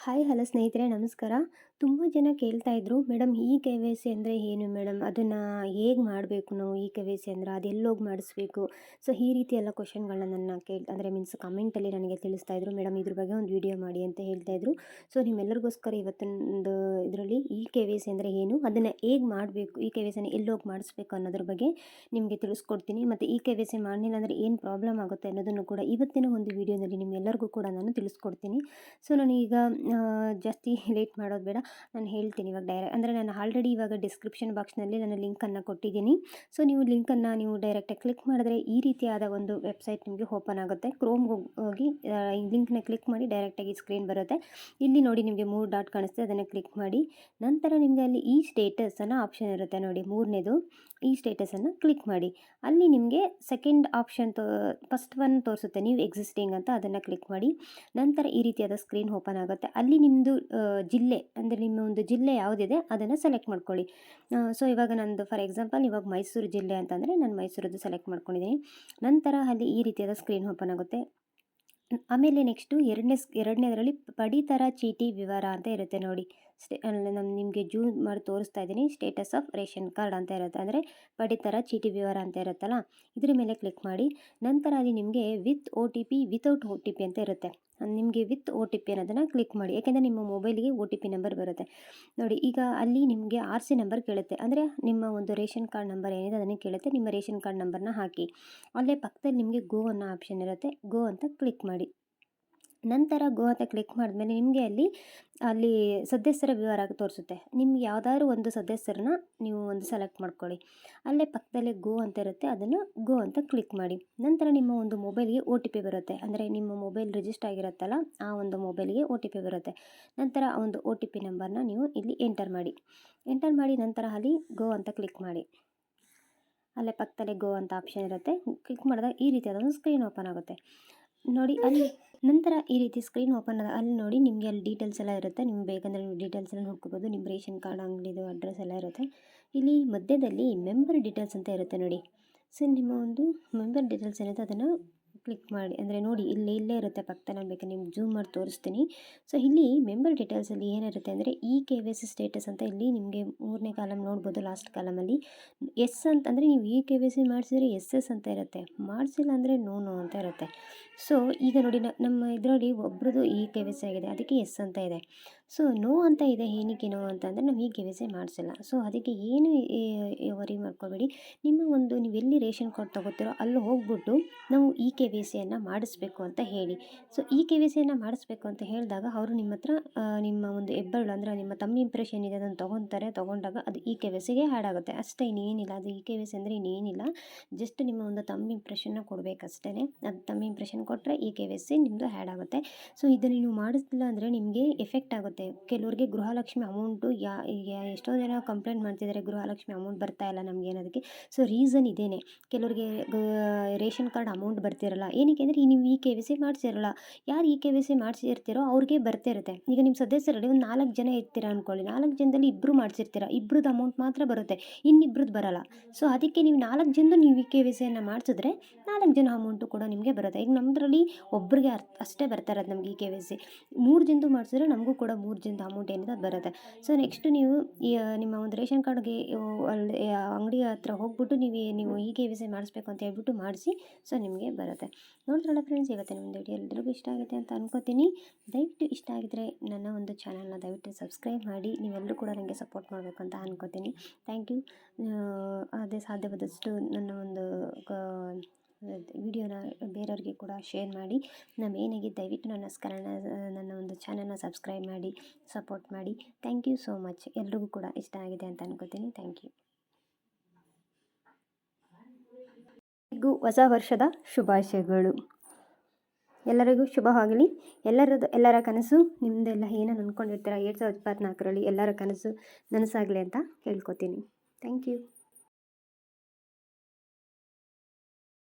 Hi, hello ಸ್ನೇಹಿತರೆ, ನಮಸ್ಕಾರ. ತುಂಬ ಜನ ಕೇಳ್ತಾ ಇದ್ರು ಮೇಡಮ್ ಈ ಕೆ ವೈ ಸಿ ಅಂದರೆ ಏನು ಮೇಡಮ್ ಅದನ್ನು ಹೇಗೆ ಮಾಡಬೇಕು ನಾವು ಈ ಕೆ ವೈ ಸಿ ಅಂದರೆ? ಅದೆಲ್ಲೋಗಿ ಮಾಡಿಸ್ಬೇಕು? ಸೊ, ಈ ರೀತಿ ಎಲ್ಲ ಕ್ವಶನ್ಗಳನ್ನ ನನ್ನ ಕೇಳಿ, ಅಂದರೆ ಮೀನ್ಸ್ ಕಮೆಂಟಲ್ಲಿ ನನಗೆ ತಿಳಿಸ್ತಾ ಇದ್ರು. ಮೇಡಮ್ ಇದ್ರ ಬಗ್ಗೆ ಒಂದು ವಿಡಿಯೋ ಮಾಡಿ ಅಂತ ಹೇಳ್ತಾ ಇದ್ರು. ಸೊ, ನಿಮ್ಮೆಲ್ಲರಿಗೋಸ್ಕರ ಇವತ್ತೊಂದು ಇದರಲ್ಲಿ ಇ ಕೆ ವಿ ಸಿ ಅಂದರೆ ಏನು? ಅದನ್ನು ಹೇಗೆ ಮಾಡಬೇಕು? ಇ ಕೆ ವೈ ಸಿನ ಎಲ್ಲೋಗಿ ಮಾಡಿಸ್ಬೇಕು ಅನ್ನೋದ್ರ ಬಗ್ಗೆ ನಿಮಗೆ ತಿಳಿಸ್ಕೊಡ್ತೀನಿ. ಮತ್ತು ಇ ಕೆ ವೈ ಸಿ ಮಾಡಲಿಲ್ಲ ಅಂದರೆ ಏನು ಪ್ರಾಬ್ಲಮ್ ಆಗುತ್ತೆ ಅನ್ನೋದನ್ನು ಕೂಡ ಇವತ್ತಿನ ಒಂದು ವೀಡಿಯೋದಲ್ಲಿ ನಿಮ್ಮೆಲ್ಲರಿಗೂ ಕೂಡ ನಾನು ತಿಳಿಸ್ಕೊಡ್ತೀನಿ. ಸೊ ಈಗ ಜಾಸ್ತಿ ಲೇಟ್ ಮಾಡೋದು ಬೇಡ. ನಾನು ಹೇಳ್ತೀನಿ ಇವಾಗ ಡೈರೆಕ್ಟ್ ಅಂದರೆ ನಾನು ಆಲ್ರೆಡಿ ಇವಾಗ ಡಿಸ್ಕ್ರಿಪ್ಷನ್ ಬಾಕ್ಸ್ನಲ್ಲಿ ನಾನು ಲಿಂಕನ್ನು ಕೊಟ್ಟಿದ್ದೀನಿ. ಸೊ ನೀವು ಲಿಂಕನ್ನು ನೀವು ಡೈರೆಕ್ಟಾಗಿ ಕ್ಲಿಕ್ ಮಾಡಿದ್ರೆ ಈ ರೀತಿಯಾದ ಒಂದು ವೆಬ್ಸೈಟ್ ನಿಮಗೆ ಓಪನ್ ಆಗುತ್ತೆ. ಕ್ರೋಮ್ಗೆ ಹೋಗಿ ಈ ಲಿಂಕ್ನ ಕ್ಲಿಕ್ ಮಾಡಿ ಡೈರೆಕ್ಟಾಗಿ ಸ್ಕ್ರೀನ್ ಬರುತ್ತೆ. ಇಲ್ಲಿ ನೋಡಿ ನಿಮಗೆ ಮೂರು ಡಾಟ್ ಕಾಣಿಸ್ತದೆ. ಅದನ್ನು ಕ್ಲಿಕ್ ಮಾಡಿ ನಂತರ ನಿಮಗೆ ಅಲ್ಲಿ ಈ ಸ್ಟೇಟಸ್ ಅನ್ನೋ ಆಪ್ಷನ್ ಇರುತ್ತೆ ನೋಡಿ, ಮೂರನೇದು ಈ ಸ್ಟೇಟಸನ್ನು ಕ್ಲಿಕ್ ಮಾಡಿ. ಅಲ್ಲಿ ನಿಮಗೆ ಸೆಕೆಂಡ್ ಆಪ್ಷನ್ ತೋ ಫಸ್ಟ್ ಒನ್ ತೋರಿಸುತ್ತೆ, ನೀವು ಎಕ್ಸಿಸ್ಟಿಂಗ್ ಅಂತ ಅದನ್ನು ಕ್ಲಿಕ್ ಮಾಡಿ. ನಂತರ ಈ ರೀತಿಯಾದ ಸ್ಕ್ರೀನ್ ಓಪನ್ ಆಗುತ್ತೆ. ಅಲ್ಲಿ ನಿಮ್ಮದು ಜಿಲ್ಲೆ, ಅಂದರೆ ನಿಮ್ಮ ಒಂದು ಜಿಲ್ಲೆ ಯಾವುದಿದೆ ಅದನ್ನು ಸೆಲೆಕ್ಟ್ ಮಾಡ್ಕೊಳ್ಳಿ. ಸೊ ಇವಾಗ ನಂದು ಫಾರ್ ಎಕ್ಸಾಂಪಲ್ ಇವಾಗ ಮೈಸೂರು ಜಿಲ್ಲೆ ಅಂತಂದರೆ ನಾನು ಮೈಸೂರದ್ದು ಸೆಲೆಕ್ಟ್ ಮಾಡ್ಕೊಂಡಿದ್ದೀನಿ ನಂತರ ಅಲ್ಲಿ ಈ ರೀತಿಯಾದ ಸ್ಕ್ರೀನ್ ಓಪನ್ ಆಗುತ್ತೆ. ಆಮೇಲೆ ನೆಕ್ಸ್ಟು ಎರಡನೇ, ಎರಡನೇದರಲ್ಲಿ ಪಡಿತರ ಚೀಟಿ ವಿವರ ಅಂತ ಇರುತ್ತೆ ನೋಡಿ. ಸ್ಟೇ ನಾನು ನಿಮಗೆ ಜೂಮ್ ಮಾಡಿ ತೋರಿಸ್ತಾ ಇದ್ದೀನಿ. ಸ್ಟೇಟಸ್ ಆಫ್ ರೇಷನ್ ಕಾರ್ಡ್ ಅಂತ ಇರುತ್ತೆ. ಅಂದರೆ ಪಡಿತರ, ಚೀಟಿ ವಿವರ ಅಂತ ಇರುತ್ತಲ್ಲ, ಇದ್ರ ಮೇಲೆ ಕ್ಲಿಕ್ ಮಾಡಿ. ನಂತರ ಅಲ್ಲಿ ನಿಮಗೆ with O T P, without O T P ಅಂತ ಇರುತ್ತೆ. ನಿಮಗೆ ವಿತ್ ಓ ಟಿ ಪಿ ಅನ್ನೋದನ್ನು ಕ್ಲಿಕ್ ಮಾಡಿ. ಯಾಕೆಂದರೆ ನಿಮ್ಮ ಮೊಬೈಲಿಗೆ ಒ ಟಿ ಪಿ ನಂಬರ್ ಬರುತ್ತೆ. ನೋಡಿ, ಈಗ ಅಲ್ಲಿ ನಿಮಗೆ ಆರ್ ಸಿ ನಂಬರ್ ಕೇಳುತ್ತೆ. ಅಂದರೆ ನಿಮ್ಮ ಒಂದು ರೇಷನ್ ಕಾರ್ಡ್ ನಂಬರ್ ಏನಿದೆ ಅದನ್ನು ಕೇಳುತ್ತೆ. ನಿಮ್ಮ ರೇಷನ್ ಕಾರ್ಡ್ ನಂಬರ್ನ ಹಾಕಿ. ಅಲ್ಲೇ ಪಕ್ಕದಲ್ಲಿ ನಿಮಗೆ ಗೋ ಅನ್ನೋ ಆಪ್ಷನ್ ಇರುತ್ತೆ. ಗೋ ಅಂತ ಕ್ಲಿಕ್ ಮಾಡಿ. ನಂತರ ಗೋ ಅಂತ ಕ್ಲಿಕ್ ಮಾಡಿದ್ಮೇಲೆ ನಿಮಗೆ ಅಲ್ಲಿ ಅಲ್ಲಿ ಸದಸ್ಯರ ವಿವರ ತೋರಿಸುತ್ತೆ. ನಿಮ್ಗೆ ಯಾವುದಾದ್ರು ಒಂದು ಸದಸ್ಯರನ್ನ ನೀವು ಒಂದು ಸೆಲೆಕ್ಟ್ ಮಾಡ್ಕೊಳ್ಳಿ. ಅಲ್ಲೇ ಪಕ್ಕದಲ್ಲೇ ಗೋ ಅಂತ ಇರುತ್ತೆ, ಅದನ್ನು ಗೋ ಅಂತ ಕ್ಲಿಕ್ ಮಾಡಿ. ನಂತರ ನಿಮ್ಮ ಒಂದು ಮೊಬೈಲ್ಗೆ ಒ ಟಿ ಪಿ ಬರುತ್ತೆ. ಅಂದರೆ ನಿಮ್ಮ ಮೊಬೈಲ್ ರಿಜಿಸ್ಟರ್ ಆಗಿರುತ್ತಲ್ಲ, ಆ ಒಂದು ಮೊಬೈಲ್ಗೆ ಒ ಟಿ ಪಿ ಬರುತ್ತೆ. ನಂತರ ಆ ಒಂದು ಒ ಟಿ ಪಿ ನಂಬರ್ನ ನೀವು ಇಲ್ಲಿ ಎಂಟರ್ ಮಾಡಿ. ಎಂಟರ್ ಮಾಡಿ, ನಂತರ ಅಲ್ಲಿ ಗೋ ಅಂತ ಕ್ಲಿಕ್ ಮಾಡಿ. ಅಲ್ಲೇ ಪಕ್ಕದಲ್ಲೇ ಗೋ ಅಂತ ಆಪ್ಷನ್ ಇರುತ್ತೆ. ಕ್ಲಿಕ್ ಮಾಡಿದಾಗ ಈ ರೀತಿಯಾದ ಒಂದು ಸ್ಕ್ರೀನ್ ಓಪನ್ ಆಗುತ್ತೆ. ನೋಡಿ, ಅಲ್ಲಿ ನಂತರ ಈ ರೀತಿ ಸ್ಕ್ರೀನ್ ಓಪನ್ ಆದ, ಅಲ್ಲಿ ನೋಡಿ ನಿಮಗೆ ಅಲ್ಲಿ ಡೀಟೇಲ್ಸ್ ಎಲ್ಲ ಇರುತ್ತೆ. ನಿಮ್ಗೆ ಬೇಕಂದರೆ ನೀವು ಡೀಟೇಲ್ಸ್ ಎಲ್ಲ ನೋಡ್ಕೋಬೋದು ನಿಮ್ಮ ರೇಷನ್ ಕಾರ್ಡ್ ಅಂಗಡಿದು ಅಡ್ರೆಸ್ ಎಲ್ಲ ಇರುತ್ತೆ. ಇಲ್ಲಿ ಮಧ್ಯದಲ್ಲಿ ಮೆಂಬರ್ ಡೀಟೇಲ್ಸ್ ಅಂತ ಇರುತ್ತೆ ನೋಡಿ. ಸೊ ನಿಮ್ಮ ಒಂದು ಮೆಂಬರ್ ಡೀಟೇಲ್ಸ್ ಏನಿದೆ, ಅದನ್ನು ಕ್ಲಿಕ್ ಮಾಡಿ, ಅಂದರೆ ನೋಡಿ ಇಲ್ಲಿ ಇಲ್ಲೇ ಇರುತ್ತೆ ಪಕ್ಕದಲ್ಲಿ ಬೇಕಾದ್ರೆ ನಿಮ್ಗೆ ಜೂಮ್ ಮಾಡಿ ತೋರಿಸ್ತೀನಿ. ಸೊ ಇಲ್ಲಿ ಮೆಂಬರ್ ಡೀಟೇಲ್ಸಲ್ಲಿ ಏನಿರುತ್ತೆ ಅಂದರೆ e K Y C status ಅಂತ ಇಲ್ಲಿ ನಿಮಗೆ ಮೂರನೇ ಕಾಲಮ್ ನೋಡ್ಬೋದು ಲಾಸ್ಟ್ ಕಾಲಮಲ್ಲಿ ಎಸ್ ಅಂತ ಅಂದರೆ ನೀವು ಇ ಕೆ ವಿ ಸಿ ಮಾಡಿಸಿದ್ರೆ ಎಸ್ ಎಸ್ ಅಂತ ಇರುತ್ತೆ. ಮಾಡಿಸಿಲ್ಲ ಅಂದರೆ ನೋ ನೋ ಅಂತ ಇರುತ್ತೆ. ಸೊ ಈಗ ನೋಡಿ ನಮ್ಮ ಇದರಲ್ಲಿ ಒಬ್ರದ್ದು ಇ ಕೆ ವಿ ಸಿ ಆಗಿದೆ, ಅದಕ್ಕೆ ಎಸ್ ಅಂತ ಇದೆ. ಸೊ, ನೋ ಅಂತ ಇದೆ, ಏನಕ್ಕೆ ನೋ ಅಂತಂದರೆ ನಾವು ಈ ಕೆ ವಿ ಸಿ ಮಾಡಿಸಿಲ್ಲ. ಸೊ, ಅದಕ್ಕೆ ಏನು ವರಿ ಮಾಡ್ಕೋಬೇಡಿ. ನಿಮ್ಮ ಒಂದು ನೀವು ಎಲ್ಲಿ ರೇಷನ್ ಕಾರ್ಡ್ ತೊಗೋತೀರೋ ಅಲ್ಲಿ ಹೋಗ್ಬಿಟ್ಟು ನಾವು ಇ ಕೆ ವಿ ಸಿಯನ್ನು ಮಾಡಿಸ್ಬೇಕು ಅಂತ ಹೇಳಿ. ಸೊ ಇ ಕೆ ವಿ ಸಿಯನ್ನು ಮಾಡಿಸ್ಬೇಕು ಅಂತ ಹೇಳಿದಾಗ ಅವರು ನಿಮ್ಮ ಹತ್ರ ನಿಮ್ಮ ಒಂದು ಹೆಬ್ಬರಳು ಅಂದರೆ ನಿಮ್ಮ ತಮ್ಮ ಇಂಪ್ರೆಷನ್ ಇದೆ, ಅದನ್ನು ತೊಗೊತಾರೆ. ತೊಗೊಂಡಾಗ ಅದು ಇ ಕೆ ವಿ ಸಿಗೆ ಹ್ಯಾಡ್ ಆಗುತ್ತೆ. ಅಷ್ಟೇ, ಇನ್ನೇನಿಲ್ಲ. ಅದು ಇ ಕೆ ವಿ ಸಿ ಅಂದರೆ ಇನ್ನೇನಿಲ್ಲ. ಜಸ್ಟ್ ನಿಮ್ಮ ಒಂದು ತಮ್ಮ ಇಂಪ್ರೆಷನ್ನ ಕೊಡಬೇಕಷ್ಟೇ ಅದು ತಮ್ಮ ಇಂಪ್ರೆಷನ್ ಕೊಟ್ಟರೆ ಇ ಕೆ ವಿ ಸಿ ನಿಮ್ಮದು ಹ್ಯಾಡ್ ಆಗುತ್ತೆ. ಸೊ, ಇದನ್ನು ನೀವು ಮಾಡಿಸ್ತಿಲ್ಲ ಅಂದರೆ ನಿಮಗೆ ಎಫೆಕ್ಟ್ ಆಗುತ್ತೆ. ಕೆಲವ್ರಿಗೆ ಗೃಹಲಕ್ಷ್ಮಿ ಅಮೌಂಟು ಯಾ ಎಷ್ಟೋ ಜನ ಕಂಪ್ಲೇಂಟ್ ಮಾಡ್ತಿದ್ದಾರೆ ಗೃಹಲಕ್ಷ್ಮಿ ಅಮೌಂಟ್ ಬರ್ತಾ ಇಲ್ಲ ನಮಗೆ ಅನ್ನೋದಕ್ಕೆ. ಸೊ ರೀಸನ್ ಇದೇನೆ. ಕೆಲವ್ರಿಗೆ ರೇಷನ್ ಕಾರ್ಡ್ ಅಮೌಂಟ್ ಬರ್ತಿರಲ್ಲ. ಏನಕ್ಕೆ ಅಂದರೆ ನೀವು ಇ ಕೆ ವಿ ಸಿ ಮಾಡಿಸಿರಲ್ಲ. ಯಾರು ಈ ಕೆ ವಿ ಸಿ ಮಾಡಿಸಿರ್ತೀರೋ ಅವ್ರಿಗೆ ಬರ್ತಿರುತ್ತೆ ಈಗ ನಿಮ್ಮ ಸದಸ್ಯರಲ್ಲಿ ಒಂದು ನಾಲ್ಕು ಜನ ಇರ್ತೀರ ಅಂದ್ಕೊಳ್ಳಿ ನಾಲ್ಕು ಜನದಲ್ಲಿ ಇಬ್ಬರು ಮಾಡಿಸಿರ್ತೀರ. ಇಬ್ಬರದ್ದು ಅಮೌಂಟ್ ಮಾತ್ರ ಬರುತ್ತೆ. ಇನ್ನಿಬ್ರದ್ದು ಬರಲ್ಲ. ಸೊ ಅದಕ್ಕೆ ನೀವು ನಾಲ್ಕು ಜನದ್ದು ನೀವು ಈ ಕೆ ವಿ ಸಿಯನ್ನು ಮಾಡಿಸಿದ್ರೆ, ನಾಲ್ಕು ಜನ ಅಮೌಂಟು ಕೂಡ ನಿಮಗೆ ಬರುತ್ತೆ. ಈಗ ನಮ್ಮದ್ರಲ್ಲಿ ಒಬ್ಬರಿಗೆ ಅಷ್ಟೇ ಬರ್ತಾ ಇರೋದು ನಮಗೆ ಈ ಕೆ ವಿ ಸಿ ಮೂರು ಜನದ್ದು ಮಾಡಿಸಿದ್ರೆ ನಮಗೂ ಕೂಡ ಮೂರು ಜನದ ಅಮೌಂಟ್ ಏನಿದೆ ಅದು ಬರುತ್ತೆ. ಸೊ ನೆಕ್ಸ್ಟ್ ನೀವು ಈ ನಿಮ್ಮ ಒಂದು ರೇಷನ್ ಕಾರ್ಡ್ಗೆ ಅಲ್ಲಿ ಅಂಗಡಿ ಹತ್ರ ಹೋಗ್ಬಿಟ್ಟು ನೀವು ನೀವು ಈ ಕೆ ವಿ ಸಿ ಮಾಡಿಸ್ಬೇಕು ಅಂತ ಹೇಳ್ಬಿಟ್ಟು ಮಾಡಿಸಿ ಸೊ ನಿಮಗೆ ಬರುತ್ತೆ. ನೋಡ್ತಾರಲ್ಲ ಫ್ರೆಂಡ್ಸ್ ಇವತ್ತಿನ ಒಂದು ವಿಡಿಯೋ ಎಲ್ಲರಿಗೂ ಇಷ್ಟ ಆಗುತ್ತೆ ಅಂತ ಅನ್ಕೋತೀನಿ. ದಯವಿಟ್ಟು ಇಷ್ಟ ಆಗಿದ್ರೆ ನನ್ನ ಒಂದು ಚಾನಲ್ನ ದಯವಿಟ್ಟು ಸಬ್ಸ್ಕ್ರೈಬ್ ಮಾಡಿ, ನೀವೆಲ್ಲರೂ ಕೂಡ ನನಗೆ ಸಪೋರ್ಟ್ ಮಾಡಬೇಕು ಅಂತ ಅನ್ಕೋತೀನಿ. ಥ್ಯಾಂಕ್ ಯು ಅದೇ ಸಾಧ್ಯವಾದಷ್ಟು ನನ್ನ ಒಂದು ವಿಡಿಯೋನ ಬೇರೆಯವ್ರಿಗೆ ಕೂಡ ಶೇರ್ ಮಾಡಿ. ನಮ್ಮ ಏನಾಗಿ ದಯವಿಟ್ಟು ನನ್ನ ಸ್ಕರಣ, ನನ್ನ ಒಂದು ಚಾನಲ್ನ ಸಬ್ಸ್ಕ್ರೈಬ್ ಮಾಡಿ ಸಪೋರ್ಟ್ ಮಾಡಿ. ಥ್ಯಾಂಕ್ ಯು ಸೋ ಮಚ್ ಎಲ್ರಿಗೂ ಕೂಡ ಇಷ್ಟ ಆಗಿದೆ ಅಂತ ಅನ್ಕೋತೀನಿ. ಥ್ಯಾಂಕ್ ಯು ಎಲ್ಲರಿಗೂ ಹೊಸ ವರ್ಷದ ಶುಭಾಶಯಗಳು. ಎಲ್ಲರಿಗೂ ಶುಭವಾಗಲಿ ಎಲ್ಲರದ್ದು ಎಲ್ಲರ ಕನಸು ನಿಮ್ಮದೆಲ್ಲ ಏನನ್ನು ಅಂದ್ಕೊಂಡಿರ್ತೀರ ಎರಡು ಸಾವಿರದ ಇಪ್ಪತ್ತ್ನಾಲ್ಕರಲ್ಲಿ ಎಲ್ಲರ ಕನಸು ನನಸಾಗಲಿ ಅಂತ ಹೇಳ್ಕೊತೀನಿ ಥ್ಯಾಂಕ್ ಯು